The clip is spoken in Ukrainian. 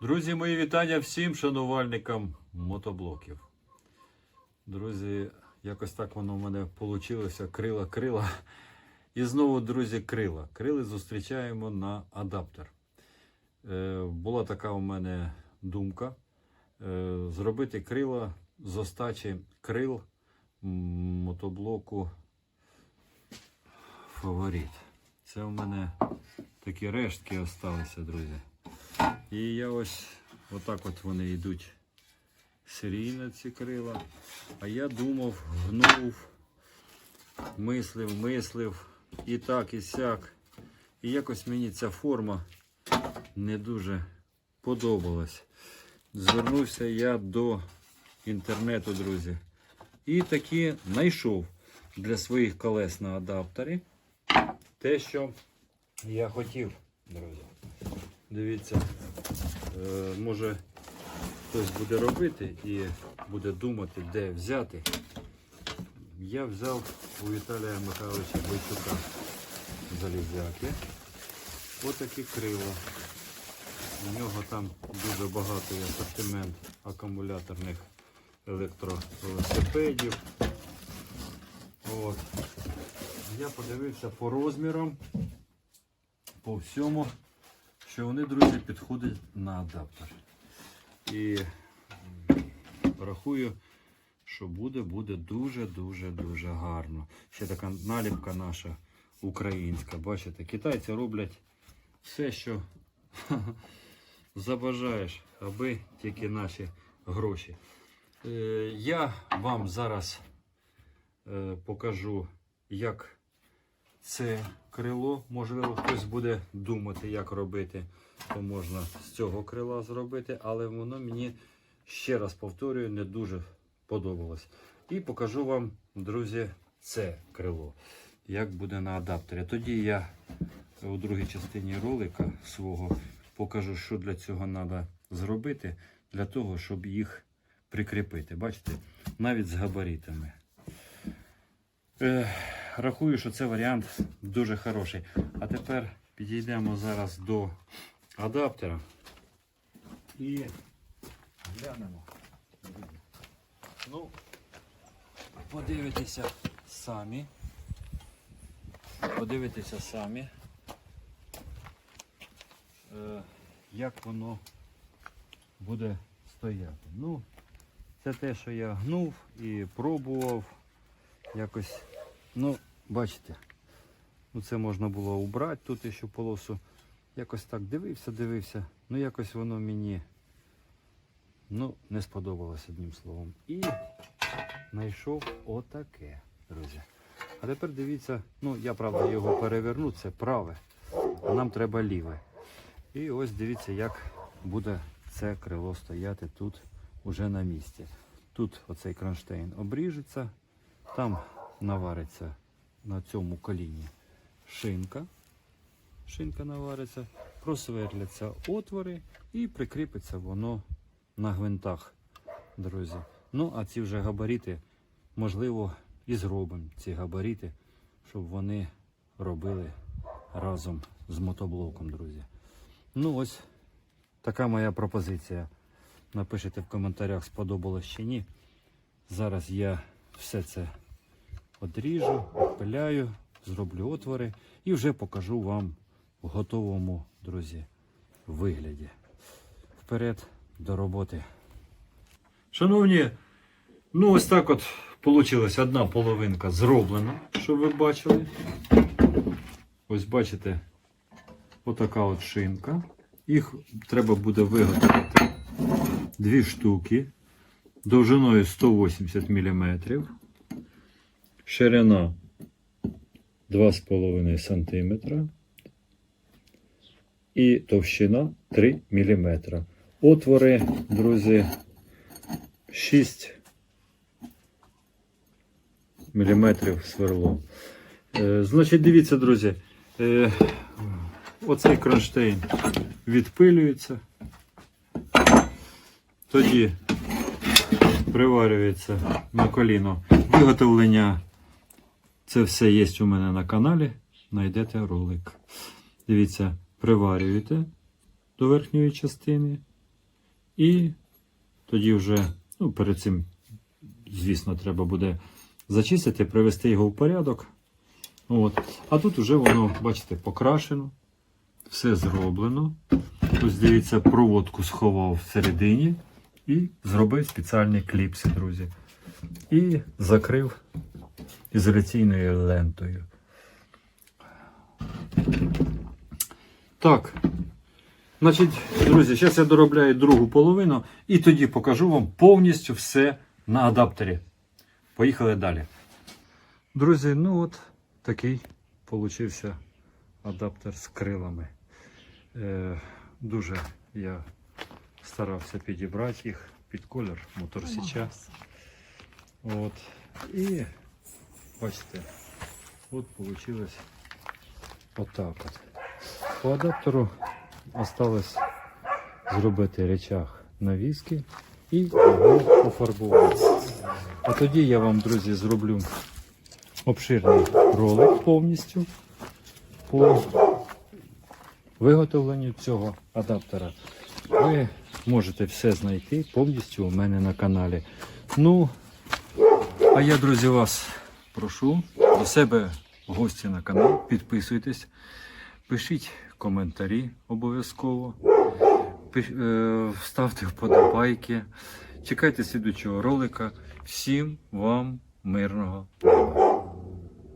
Друзі, мої вітання всім шанувальникам мотоблоків. Друзі, якось так воно в мене вийшло. Крила, крила. І знову, друзі, крила. Крили зустрічаємо на адаптер. Е, була така у мене думка е, зробити крила з остачі крил мотоблоку Фаворит. Це у мене такі рештки осталися, друзі. І я ось отак от вони йдуть серійно ці крила. А я думав, гнув, мислив, мислив і так, і сяк. І якось мені ця форма не дуже подобалась. Звернувся я до інтернету, друзі. І таки знайшов для своїх колес на адаптері те, що я хотів, друзі. Дивіться, може хтось буде робити і буде думати, де взяти. Я взяв у Віталія Михайловича Бойчука залізяки. Отакі крила. У нього там дуже багатий асортимент акумуляторних електровелосипедів. От. Я подивився по розмірам, по всьому, що вони, друзі, підходять на адаптер. І рахую, що буде, буде дуже-дуже дуже гарно. Ще така наліпка наша українська. Бачите, китайці роблять все, що забажаєш, аби тільки наші гроші. Е, Я вам зараз е, покажу, як це крило. Можливо, хтось буде думати, як робити, то можна з цього крила зробити, але воно мені, ще раз повторюю, не дуже подобалось. І покажу вам, друзі, це крило, як буде на адаптері. Тоді я у другій частині ролика свого покажу, що для цього треба зробити, для того, щоб їх прикріпити. Бачите, навіть з габаритами. Е, рахую, що це варіант дуже хороший. А тепер підійдемо зараз до адаптера і глянемо. Ну, подивитися самі. Подивитися самі, е, як воно буде стояти. Ну, це те, що я гнув і пробував якось. Ну, бачите, ну це можна було убрати тут ще полосу. Якось так дивився, дивився. Ну якось воно мені ну, не сподобалось одним словом. І знайшов отаке, друзі. А тепер дивіться, ну я правда його переверну, це праве, а нам треба ліве. І ось дивіться, як буде це крило стояти тут уже на місці. Тут оцей кронштейн обріжеться, там навариться на цьому коліні шинка. Шинка навариться, просверляться отвори і прикріпиться воно на гвинтах, друзі. Ну, а ці вже габарити, можливо, і зробимо ці габарити, щоб вони робили разом з мотоблоком, друзі. Ну, ось така моя пропозиція. Напишіть в коментарях, сподобалось чи ні. Зараз я все це одріжу, обпиляю, зроблю отвори і вже покажу вам в готовому, друзі, вигляді. Вперед до роботи. Шановні, ну ось так от вийшла одна половинка зроблена, щоб ви бачили. Ось бачите, отака от шинка. Їх треба буде виготовити дві штуки довжиною 180 мм, ширина 2,5 см і товщина 3 мм. Отвори, друзі, 6 мм сверло. Е, значить, дивіться, друзі, е, оцей кронштейн відпилюється. Тоді приварюється на коліно. Виготовлення це все є у мене на каналі. Знайдете ролик. Дивіться, приварюєте до верхньої частини І тоді вже, ну, перед цим, звісно, треба буде зачистити, привести його в порядок. От. А тут вже воно, бачите, покрашено, все зроблено. Ось дивіться, проводку сховав всередині і зробив спеціальні кліпси, друзі. І закрив ізоляційною лентою. Так. Значить, друзі, зараз я доробляю другу половину і тоді покажу вам повністю все на адаптері. Поїхали далі. Друзі, ну от такий получився адаптер з крилами. Е, дуже я старався підібрати їх під колір моторсіча. От. І бачите, от вийшло отак от. По адаптеру осталось зробити речах навіски і його пофарбувати. А тоді я вам, друзі, зроблю обширний ролик повністю по виготовленню цього адаптера. Ви можете все знайти повністю у мене на каналі. Ну, а я, друзі, вас прошу до себе гості на канал. Підписуйтесь, пишіть коментарі обов'язково, е, ставте вподобайки. Чекайте слідучого ролика. Всім вам мирного неба.